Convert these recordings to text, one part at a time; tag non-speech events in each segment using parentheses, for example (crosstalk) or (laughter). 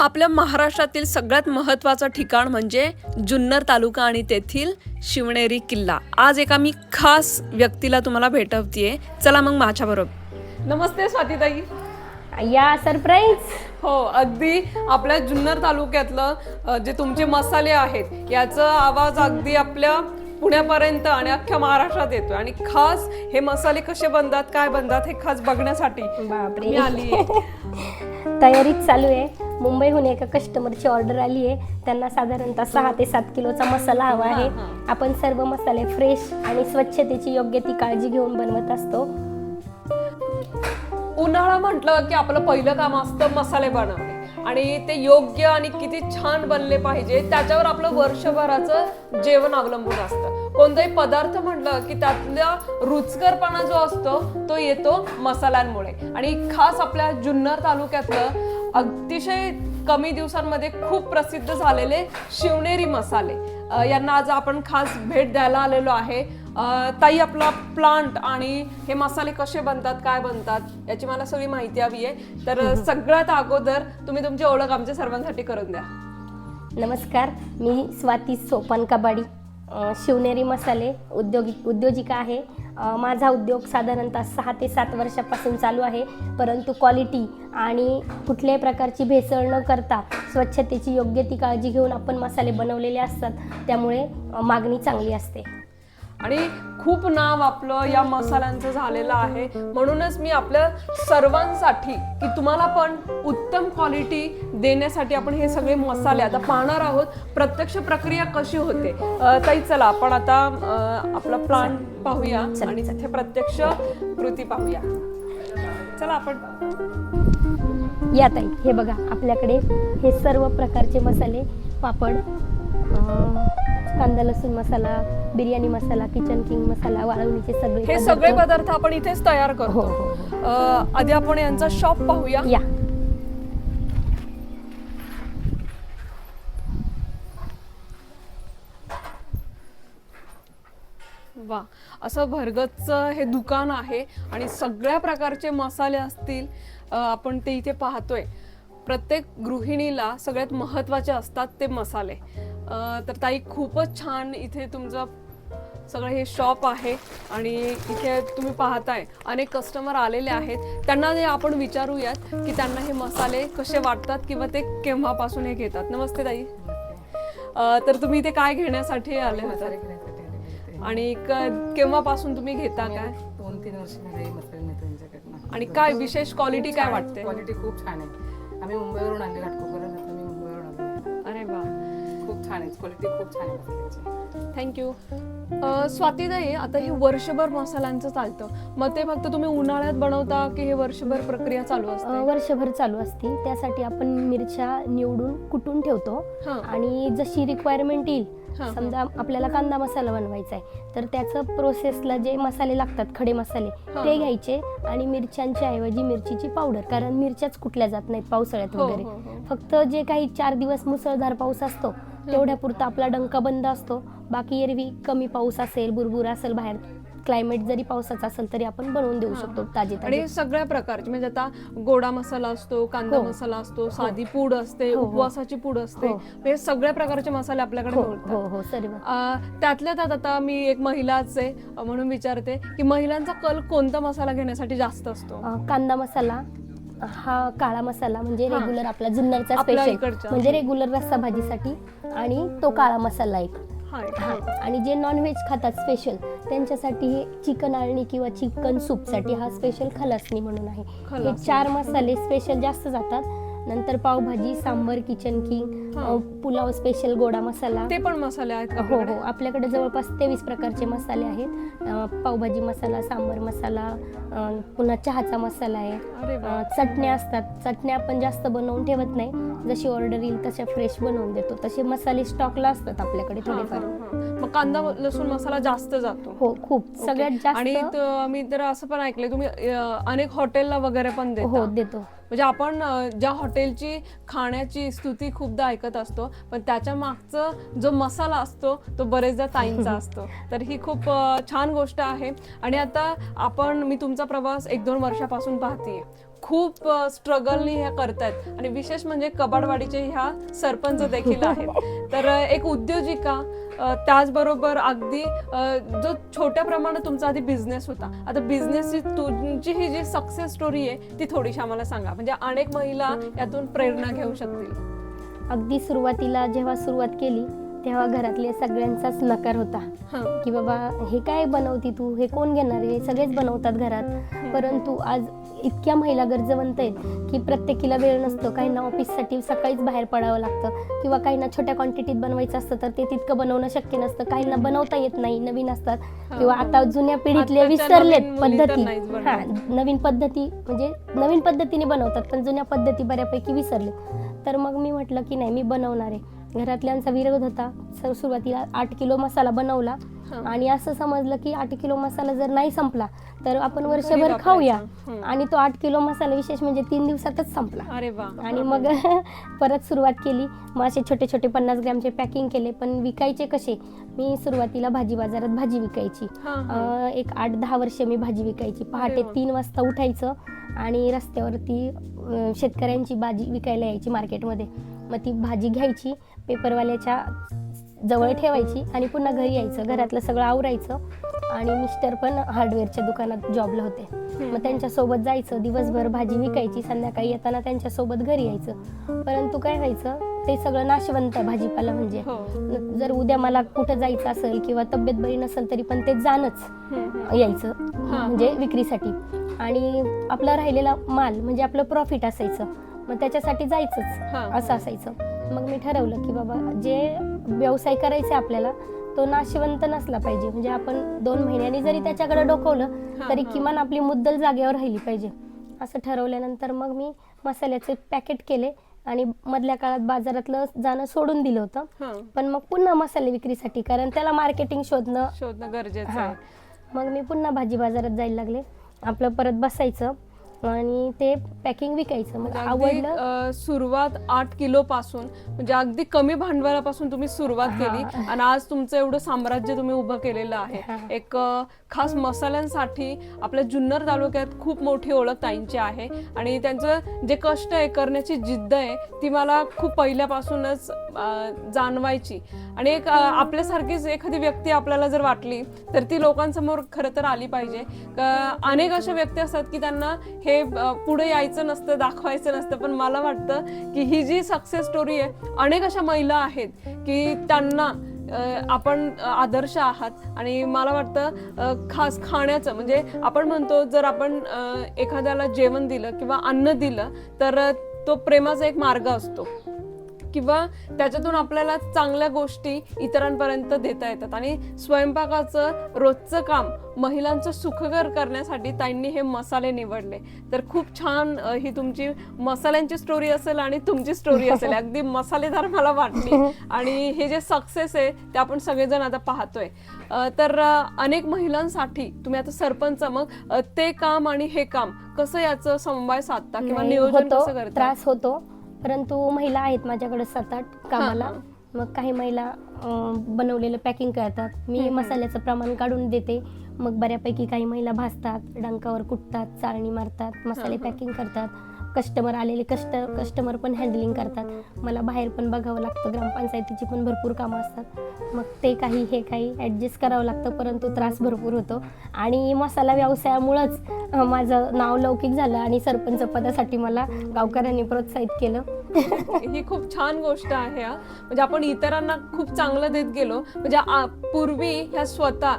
आपल्या महाराष्ट्रातील सगळ्यात महत्त्वाचं ठिकाण म्हणजे जुन्नर तालुका आणि तेथील शिवणेरी किल्ला. आज एका मी खास व्यक्तीला तुम्हाला भेटवतीये. चला मग माझ्याबरोबर. नमस्ते स्वातीताई. या सरप्राईज हो अगदी आपल्या जुन्नर तालुक्यातलं जे तुमचे मसाले आहेत याचा आवाज अगदी आपल्या पुण्यापर्यंत आणि अख्ख्या महाराष्ट्रात येतोय. आणि खास हे मसाले कसे बनतात काय बनतात हे खास बघण्यासाठी मी आली तयारीच चालू आहे. मुंबईहून एका कस्टमरची ऑर्डर आली आहे. त्यांना साधारणतः सहा ते सात किलोचा मसाला हवा आहे. आपण सर्व मसाले फ्रेश आणि स्वच्छतेची योग्य ती काळजी घेऊन बनवत असतो. उन्हाळा म्हटलं की आपलं पहिलं काम असतं मसाले बनवणे. आणि ते योग्य आणि किती छान बनले पाहिजे त्याच्यावर आपलं वर्षभराचं जेवण अवलंबून असतं. कोणताही पदार्थ म्हटलं की त्यातला रुचकरपणा जो असतो तो येतो मसाल्यांमुळे. आणि खास आपल्या जुन्नर तालुक्यातलं अतिशय कमी दिवसांमध्ये खूप प्रसिद्ध झालेले शिवनेरी मसाले. यांना आज आपण खास भेट द्यायला आलेलो आहे. ताई आपला प्लांट आणि हे मसाले कसे बनतात काय बनतात याची मला सगळी माहिती हवी आहे. तर सगळ्यात अगोदर तुम्ही तुमची ओळख आमच्या सर्वांसाठी करून द्या. नमस्कार मी स्वाती सोपान कबाडी शिवनेरी मसाले उद्योगिक उद्योजिका आहे. माझा उद्योग साधारणतः सहा ते सात वर्षापासून चालू आहे. परंतु क्वालिटी आणि कुठल्याही प्रकारची भेसळ न करता स्वच्छतेची योग्य ती काळजी घेऊन आपण मसाले बनवलेले असतात. त्यामुळे मागणी चांगली असते. आणि खूप नाव आपलं या मसाल्यांचं झालेलं आहे. म्हणूनच मी आपल्या सर्वांसाठी की तुम्हाला पण उत्तम क्वालिटी देण्यासाठी आपण हे सगळे मसाले आता पाहणार आहोत. प्रत्यक्ष प्रक्रिया कशी होते? ताई चला आपण आता आपला प्लांट पाहूया आणि. तिथे प्रत्यक्ष कृती पाहूया. चला आपण या ताई हे बघा आपल्याकडे हे सर्व प्रकारचे मसाले पापड कांदा लसूण मसाला बिर्याणी मसाला किचन किंग मसाला वाळवणीचे सगळे हे सगळे पदार्थ- आपण इथेच तयार हो करतो. हो हो. अं, आधी आपण यांचा शॉप पाहूया. या. वा असं भरगतच हे दुकान आहे आणि सगळ्या प्रकारचे मसाले असतील अ, आपण ते इथे पाहतोय. प्रत्येक गृहिणीला सगळ्यात महत्त्वाचे असतात ते मसाले. तर ताई खूपच छान इथे तुमचं सगळं हे शॉप आहे आणि इथे तुम्ही पाहताय. अनेक कस्टमर आलेले आहेत. त्यांना जे आपण विचारूयात की त्यांना हे मसाले कसे वाटतात किंवा ते केव्हापासून हे घेतात. नमस्ते ताई. तर तुम्ही इथे काय घेण्यासाठी आले होते. आणि केव्हापासून तुम्ही घेता काय? दोन तीन वर्ष आणि काय विशेष क्वालिटी काय वाटते? क्वालिटी खूप छान आहे. आम्ही मुंबईवरून आणले घाटकोपर मी मुंबईवरून आणले. अरे वा. खूप छान आहे क्वालिटी खूप छान आहे थँक्यू स्वातीताई आता हे वर्षभर मसाल्यांचं चालतं. मग ते फक्त तुम्ही उन्हाळ्यात बनवता की हे वर्षभर प्रक्रिया चालू असते? वर्षभर चालू असतील त्यासाठी आपण मिरच्या निवडून कुटून ठेवतो. हा. आणि जशी रिक्वायरमेंट येईल. समजा आपल्याला कांदा मसाला बनवायचा आहे तर त्याचं प्रोसेसला जे मसाले लागतात खडे मसाले. ते घ्यायचे आणि मिरच्यांच्या ऐवजी मिरचीची पावडर कारण मिरच्याच कुठल्या जात नाहीत पावसाळ्यात हो, वगैरे हो, हो. फक्त जे काही चार दिवस मुसळधार पाऊस असतो तेवढ्यापुरता आपला डंका बंद असतो बाकी एरवी कमी पाऊस असेल बुरबुर असेल बाहेर क्लायमेट जरी पावसाचा असेल तरी आपण बनवून देऊ शकतो ताजे ताजे आणि सगळ्या प्रकारचे म्हणजे आता गोडा मसाला असतो कांदा हो. मसाला असतो साधी पूड असते हो, हो. उपवासाची पूड असते हो. हे सगळ्या प्रकारचे मसाले आपल्याकडे हो मिळतात हो हो सर्व त्यातल्या त्यात आता मी एक महिलाच आहे अ, म्हणून विचारते की महिलांचा कल कोणता मसाला घेण्यासाठी जास्त असतो अ, कांदा मसाला हा काळा मसाला म्हणजे हा. रेग्युलर आपला जुन्नरचा आपल्या स्पेशल इकडचा. म्हणजे रेग्युलर रस्सा भाजीसाठी आणि तो काळा मसाला एक हा. आणि जे नॉनव्हेज खातात स्पेशल त्यांच्यासाठी हे चिकन आळणी किंवा चिकन सूपसाठी हा स्पेशल खलासणी म्हणून आहे. हे. चार मसाले स्पेशल जास्त जातात. नंतर पावभाजी सांबर किचन किंग हा. पुलाव स्पेशल गोडा मसाला. ते पण मसाले आहेत हो आपल्याकडे? हो. आपल्याकडे. जवळपास तेवीस प्रकारचे मसाले आहेत. अ, पावभाजी मसाला सांबर मसाला अ, पुन्हा चहाचा मसाला आहे. अरे वा. अ, चटण्या असतात. चटण्या आपण जास्त बनवून ठेवत नाही. जशी ऑर्डर येईल तशा फ्रेश बनवून देतो. तसे मसाले स्टॉकला असतात आपल्याकडे हा, थोडेफार. हा. मग कांदा लसूण मसाला जास्त जातो. हो खूप. ओके. सगळ्यात आणि जास्त त- मी तर असं पण ऐकलंय तुम्ही अ, अनेक हॉटेलला वगैरे पण हो देता. देतो. म्हणजे आपण ज्या हॉटेलची खाण्याची स्तुती खूपदा ऐकत असतो पण त्याच्या मागचं जो मसाला असतो तो बरेचदा ताईंचा असतो. तर ही खूप छान गोष्ट आहे. आणि आता आपण मी तुमचा प्रवास एक दोन वर्षापासून पाहते खूप स्ट्रगलनी ह्या करतायत. आणि विशेष म्हणजे कबाडवाडीचे ह्या सरपंच देखील आहेत. तर एक उद्योजिका त्याचबरोबर अगदी जो छोट्या प्रमाणात तुमचा आधी बिझनेस होता. आता बिझनेसची तुमची ही जी सक्सेस स्टोरी आहे ती थोडीशी आम्हाला सांगा. म्हणजे अनेक महिला यातून प्रेरणा घेऊ शकतील. अगदी सुरुवातीला जेव्हा सुरुवात केली तेव्हा घरातले सगळ्यांचाच नकार होता. हं. की बाबा हे काय बनवती तू? हे कोण घेणार? आहे सगळेच बनवतात घरात. परंतु आज इतक्या महिला गरजवंत आहेत की प्रत्येकीला वेळ नसतो. काहींना ऑफिससाठी सकाळीच बाहेर पडावं लागतं किंवा काहींना छोट्या क्वांटिटीत बनवायचं असतं तर ते तितकं बनवणं शक्य नसतं. काहींना बनवता येत नाही नवीन असतात. किंवा आता जुन्या पिढीतले विसरलेत पद्धती. हा नवीन पद्धती म्हणजे नवीन पद्धतीने बनवतात पण जुन्या पद्धती बऱ्यापैकी विसरले तर मग मी म्हटलं की नाही मी बनवणार आहे. घरातल्यांचा विरोध होता. सर सुरुवातीला आठ किलो मसाला बनवला. आणि असं समजलं की आठ किलो मसाला जर नाही संपला तर आपण वर्षभर. खाऊया. आणि तो आठ किलो मसाला विशेष म्हणजे तीन दिवसातच संपला. अरे वा. आणि मग (laughs) परत सुरुवात केली. मग असे छोटे छोटे पन्नास ग्रॅमचे पॅकिंग केले. पण विकायचे कसे? मी सुरुवातीला भाजी बाजारात भाजी विकायची. एक आठ दहा वर्ष मी भाजी विकायची. पहाटे. तीन वाजता उठायचं आणि रस्त्यावरती शेतकऱ्यांची भाजी विकायला यायची मार्केटमध्ये मग ती भाजी घ्यायची. पेपरवाल्याच्या जवळ ठेवायची आणि पुन्हा घरी यायचं. घरातलं सगळं आवरायचं आणि मिस्टर पण हार्डवेअरच्या दुकानात जॉबला होते. मग त्यांच्यासोबत जायचं दिवसभर भाजी विकायची संध्याकाळी येताना त्यांच्यासोबत घरी यायचं. परंतु काय व्हायचं ते सगळं नाशवंत भाजीपाला म्हणजे. हो. जर उद्या मला कुठं जायचं असेल किंवा तब्येत बरी नसेल तरी पण ते जाणंच. यायचं. म्हणजे विक्रीसाठी. आणि आपला राहिलेला माल म्हणजे आपलं प्रॉफिट असायचं. मग त्याच्यासाठी जायचंच. असं असायचं. मग मी ठरवलं की बाबा जे व्यवसाय करायचे आपल्याला तो नाशवंत नसला पाहिजे. म्हणजे आपण दोन महिन्यांनी जरी त्याच्याकडे डोकवलं तरी. किमान आपली मुद्दल जागेवर राहिली पाहिजे. असं ठरवल्यानंतर मग मी मसाल्याचे पॅकेट केले आणि मधल्या काळात बाजारातलं जाणं सोडून दिलं होतं. पण मग पुन्हा मसाले विक्रीसाठी कारण त्याला मार्केटिंग शोधणं शोधणं गरजेचं मग मी पुन्हा भाजी बाजारात जायला लागले. आपलं परत बसायचं. आणि ते पॅकिंग विकायचं अगदी, आवडलं. अ, सुरुवात आठ किलो पासून म्हणजे अगदी कमी भांडवलापासून तुम्ही सुरुवात. केली आणि आज तुमचं एवढं साम्राज्य तुम्ही उभं केलेलं आहे. एक अ, खास मसाल्यांसाठी आपल्या जुन्नर तालुक्यात खूप मोठी ओळख ताईंची आहे आणि त्यांचं जे कष्ट आहे करण्याची जिद्द आहे ती मला खूप पहिल्यापासूनच अ, जाणवायची. आणि एक अ, आपल्यासारखीच एखादी व्यक्ती आपल्याला जर वाटली तर ती लोकांसमोर खरं तर आली पाहिजे. क- अनेक अशा व्यक्ती असतात की त्यांना हे हे पुढे यायचं नसतं दाखवायचं नसतं पण मला वाटतं की ही जी सक्सेस स्टोरी आहे अनेक अशा महिला आहेत की त्यांना आपण आदर्श आहात. आणि मला वाटतं खास खाण्याचं म्हणजे आपण म्हणतो जर आपण एखाद्याला जेवण दिलं किंवा अन्न दिलं तर तो प्रेमाचा एक मार्ग असतो. किंवा त्याच्यातून आपल्याला चांगल्या गोष्टी इतरांपर्यंत देता येतात. आणि स्वयंपाकाचं रोजचं काम महिलांचं सुखकर करण्यासाठी ताईंनी हे मसाले निवडले. तर खूप छान ही तुमची मसाल्यांची स्टोरी असेल आणि तुमची स्टोरी असेल. अगदी मसालेदार मला वाटली. आणि हे जे सक्सेस आहे ते आपण सगळेजण आता पाहतोय. तर अनेक महिलांसाठी तुम्ही आता सरपंच मग ते काम आणि हे काम कसं याचं समवाय साधता किंवा नियोजन कसं करता? त्रास होतो. परंतु महिला आहेत माझ्याकडे सात आठ कामाला. मग काही महिला बनवलेलं पॅकिंग करतात. मी. मसाल्याचं प्रमाण काढून देते. मग बऱ्यापैकी काही महिला भाजतात डंकावर कुटतात चाळणी मारतात मसाले. पॅकिंग करतात. कस्टमर आलेले कस्ट कस्टमर पण हँडलिंग करतात. मला बाहेर पण बघावं लागतं ग्रामपंचायतीची पण भरपूर कामं असतात. मग ते काही हे काही ॲडजस्ट करावं लागतं परंतु त्रास भरपूर होतो. आणि मसाला व्यवसायामुळंच माझं नाव लौकिक झालं आणि सरपंच पदासाठी मला गावकऱ्यांनी प्रोत्साहित केलं. ही खूप छान गोष्ट आहे हा. म्हणजे आपण इतरांना खूप चांगलं देत गेलो. म्हणजे पूर्वी ह्या स्वतः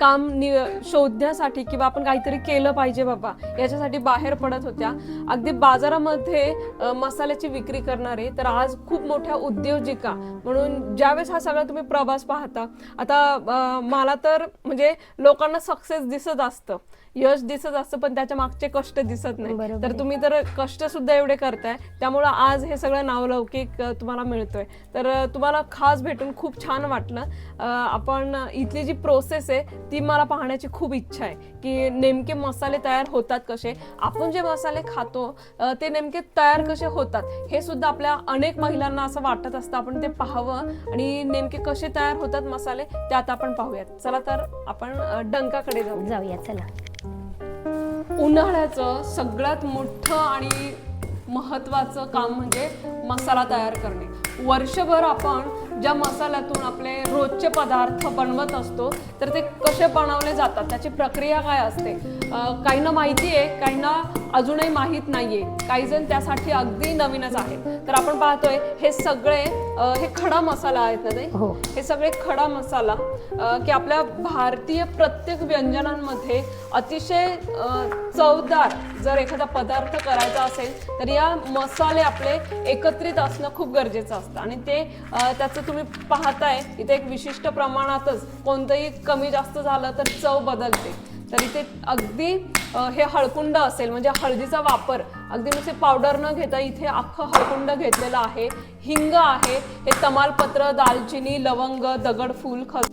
काम नि- शोधण्यासाठी किंवा आपण काहीतरी केलं पाहिजे बाबा याच्यासाठी बाहेर पडत होत्या. अगदी बाजारामध्ये मसाल्याची विक्री करणारे तर आज खूप मोठ्या उद्योजिका. म्हणून ज्यावेळेस हा सगळा तुम्ही प्रवास पाहता आता मला तर म्हणजे लोकांना सक्सेस दिसत असतं. यश दिसत असतं पण त्याच्या मागचे कष्ट दिसत नाही. तर. तुम्ही तर कष्ट सुद्धा एवढे करताय. त्यामुळं आज हे सगळं नावलौकिक तुम्हाला मिळतोय. तर तुम्हाला खास भेटून खूप छान वाटलं. आपण इथली जी प्रोसेस आहे ती मला पाहण्याची खूप इच्छा आहे की नेमके मसाले तयार होतात कसे? आपण जे मसाले खातो ते नेमके तयार कसे होतात? हे सुद्धा आपल्या अनेक महिलांना असं वाटत असतं. आपण ते पाहावं आणि नेमके कसे तयार होतात मसाले ते आता आपण पाहूयात. चला तर आपण डंकाकडे जाऊ जाऊया चला. उन्हाळ्याचं सगळ्यात मोठं आणि महत्त्वाचं काम म्हणजे मसाला तयार करणे. वर्षभर आपण ज्या मसाल्यातून आपले रोजचे पदार्थ बनवत असतो तर ते कसे बनवले जातात त्याची प्रक्रिया काय असते? काहींना माहिती आहे काहींना अजूनही माहीत नाहीये. काही जण त्यासाठी अगदी नवीनच आहेत. तर आपण पाहतोय हे सगळे हे खडा मसाला आहेत ना ते हो. हे सगळे खडा मसाला की आपल्या भारतीय प्रत्येक व्यंजनांमध्ये अतिशय चवदार जर एखादा पदार्थ करायचा असेल तर या मसाले आपले एकत्रित असणं खूप गरजेचं असतं. आणि ते त्याचं तुम्ही पाहताय इथे एक विशिष्ट प्रमाणातच कोणतंही कमी जास्त झालं तर चव बदलते. तर इथे अगदी हे हळकुंड असेल म्हणजे हळदीचा वापर अगदी नुसते पावडर न घेता इथे अख्खं हळकुंड घेतलेलं आहे हिंग आहे हे तमालपत्र दालचिनी लवंग दगडफूल खस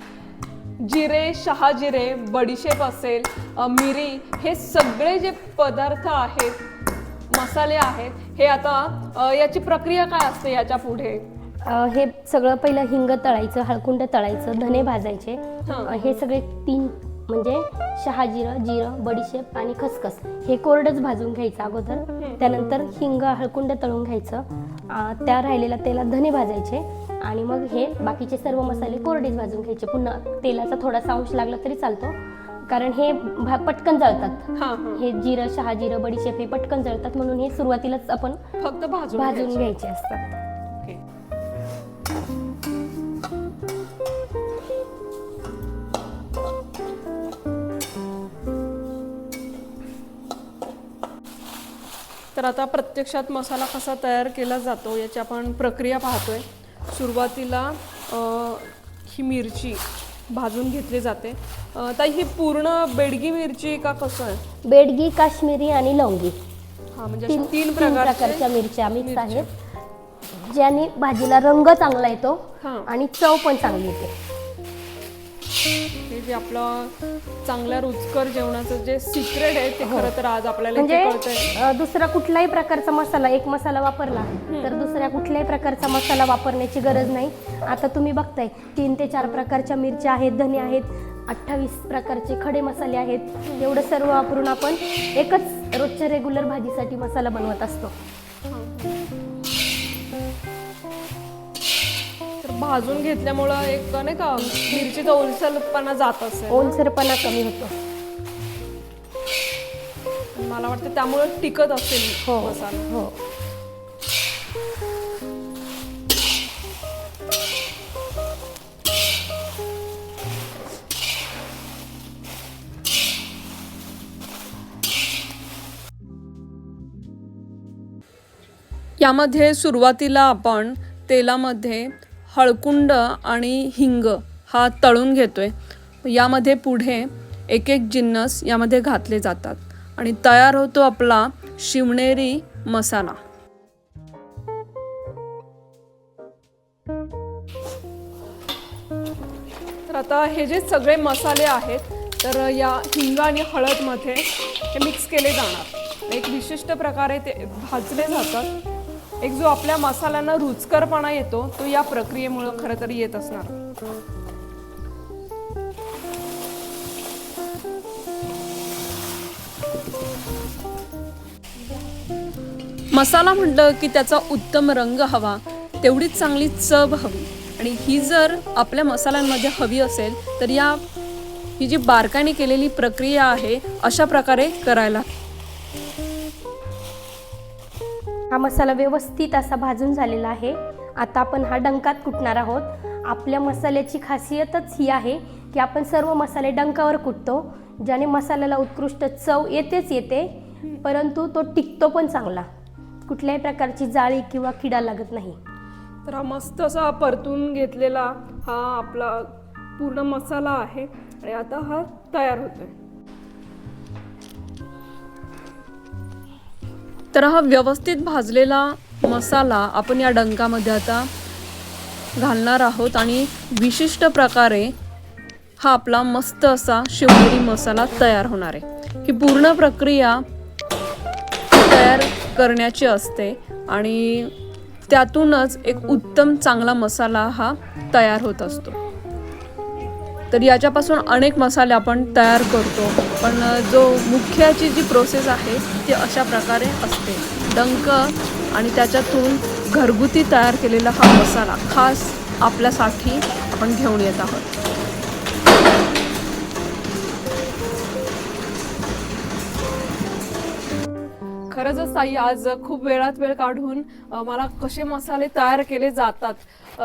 जिरे शहाजिरे बडीशेप असेल मिरी हे सगळे जे पदार्थ आहेत मसाले आहेत हे आता याची प्रक्रिया काय असते याच्यापुढे? हे सगळं पहिलं हिंग तळायचं हळकुंड तळायचं धने भाजायचे. हां. सगळे तीन म्हणजे शहाजिरं जिरं बडीशेप आणि खसखस हे कोरडंच भाजून घ्यायचं अगोदर. त्यानंतर हिंग हळकुंड तळून घ्यायचं. त्या राहिलेल्या तेलात धने भाजायचे आणि मग हे बाकीचे सर्व मसाले कोरडेच भाजून घ्यायचे. पुन्हा तेलाचा थोडासा अंश लागला तरी चालतो. कारण हे पटकन जळतात. हां जिरं शहाजिरं बडीशेप हे पटकन जळतात म्हणून हे सुरुवातीलाच आपण फक्त भाजून. घ्यायचे असतात. तर आता प्रत्यक्षात मसाला कसा तयार केला जातो याची आपण प्रक्रिया पाहतोय. सुरुवातीला अ, ही मिरची भाजून घेतली जाते. ताई ही पूर्ण बेडगी मिरची का कसं आहे? बेडगी काश्मीरी आणि लवंगी. हा म्हणजे तीन तीन तीन प्रकारचे प्रकारच्या मिरच्या मिक्स आहेत. ज्याने भाजीला रंग चांगला येतो हां. आणि चव पण चांगली येते. हे जे आपलं चांगल्या रुचकर जेवणाचं जे सिक्रेट आहे ते खरं तर आज आपल्याला म्हणजे इथे कळतंय. अ, दुसरा कुठलाही प्रकारचा मसाला एक मसाला वापरला तर दुसऱ्या कुठल्याही प्रकारचा मसाला वापरण्याची गरज नाही. आता तुम्ही बघताय तीन ते चार प्रकारच्या मिरच्या आहेत धने आहेत अठ्ठावीस प्रकारचे खडे मसाले आहेत. एवढं सर्व वापरून आपण एकच रोजच्या रेग्युलर भाजीसाठी मसाला बनवत असतो. भाजून घेतल्यामुळं एक नाही का मिरचीचा ओलसरपणा जात असेल. ओलसरपणा कमी होतो. मला वाटतं त्यामुळे टिकत असेल हो मसाला. हो. यामध्ये सुरुवातीला आपण तेलामध्ये हळकुंड आणि हिंग हा तळून घेतो आहे यामध्ये पुढे एक एक जिन्नस यामध्ये घातले जातात आणि तयार होतो आपला शिवनेरी मसाला. तर आता हे जे सगळे मसाले आहेत तर या हिंग आणि हळदमध्ये हे मिक्स केले जाणार. एक विशिष्ट प्रकारे ते भाजले जातात. एक जो आपल्या मसाल्यांना रुचकरपणा येतो तो या प्रक्रियेमुळं खरं तर येत असणार. मसाला म्हटलं की त्याचा उत्तम रंग हवा तेवढीच चांगली चव हवी. आणि ही जर आपल्या मसाल्यांमध्ये हवी असेल तर या ही जी बारकाईने केलेली प्रक्रिया आहे अशा प्रकारे करायला हा मसाला व्यवस्थित असा भाजून झालेला आहे. आता आपण हा डंकात कुटणार आहोत. आपल्या मसाल्याची खासियतच ही आहे की आपण सर्व मसाले डंकावर कुटतो. ज्याने मसाल्याला उत्कृष्ट चव येतेच येते परंतु तो टिकतो पण चांगला. कुठल्याही प्रकारची जाळी किंवा किडा लागत नाही. तर हा मस्त असा परतून घेतलेला हा आपला पूर्ण मसाला आहे आणि आता हा तयार होतोय. तर हा व्यवस्थित भाजलेला मसाला आपण या डंकामध्ये आता घालणार आहोत आणि विशिष्ट प्रकारे हा आपला मस्त असा शिवनेरी मसाला तयार होणार आहे. ही पूर्ण प्रक्रिया तयार करण्याची असते आणि त्यातूनच एक उत्तम चांगला मसाला हा तयार होत असतो. तर याच्यापासून अनेक मसाले आपण तयार करतो. पण जो मुख्याची जी प्रोसेस आहे ती अशा प्रकारे असते. डंक आणि त्याच्यातून घरगुती तयार केलेला हा मसाला खास आपल्यासाठी आपण घेऊन येत आहोत. खरंच ताई आज खूप वेळात वेळ काढून मला कसे मसाले तयार केले जातात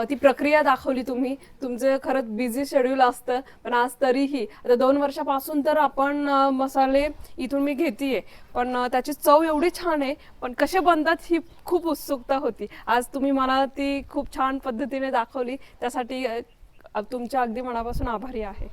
ती प्रक्रिया दाखवली तुम्ही. तुमचं खरंच बिझी शेड्यूल असतं पण आज तरीही आता दोन वर्षापासून तर आपण मसाले इथून मी घेतीये पण त्याची चव एवढी छान आहे पण कसे बनतात ही खूप उत्सुकता होती. आज तुम्ही मला ती खूप छान पद्धतीने दाखवली त्यासाठी तुमच्या अगदी मनापासून आभारी आहे.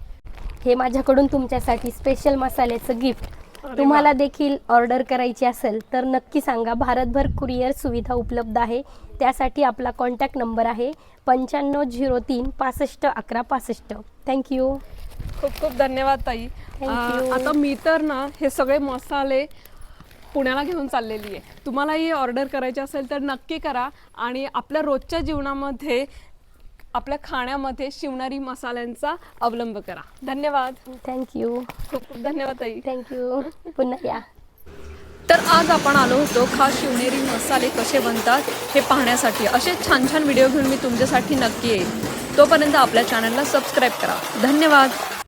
हे माझ्याकडून तुमच्यासाठी स्पेशल मसाल्याचं गिफ्ट तुम्हाला देखील ऑर्डर करायची असेल तर नक्की सांगा. भारतभर कुरिअर सुविधा उपलब्ध आहे. त्यासाठी आपला कॉन्टॅक्ट नंबर आहे पंच्याण्णव झिरो तीन पासष्ट अकरा पासष्ट. थँक्यू खूप खूप धन्यवाद ताई. आता मी तर ना हे सगळे मसाले पुण्याला घेऊन चाललेली आहे. तुम्हालाही ऑर्डर करायचे असेल तर नक्की करा. आणि आपल्या रोजच्या जीवनामध्ये आपल्या खाण्यामध्ये शिवणारी मसाल्यांचा अवलंब करा. धन्यवाद. थँक्यू खूप खूप धन्यवाद ताई. थँक्यू पुन्हा या. तर आज आपण आलो होतो खास शिवनेरी मसाले कसे बनतात हे पाहण्यासाठी. असे छान छान व्हिडिओ घेऊन मी तुमच्यासाठी नक्की येईल तोपर्यंत आपल्या चॅनलला सबस्क्राईब करा. धन्यवाद.